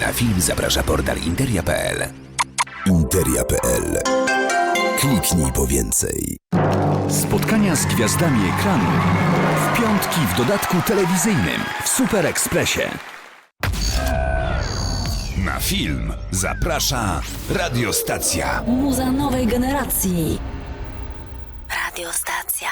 Na film zaprasza portal interia.pl. Interia.pl Kliknij po więcej. Spotkania z gwiazdami ekranu w piątki w dodatku telewizyjnym w Super Expressie. Na film zaprasza radiostacja. Muza nowej generacji. Radiostacja.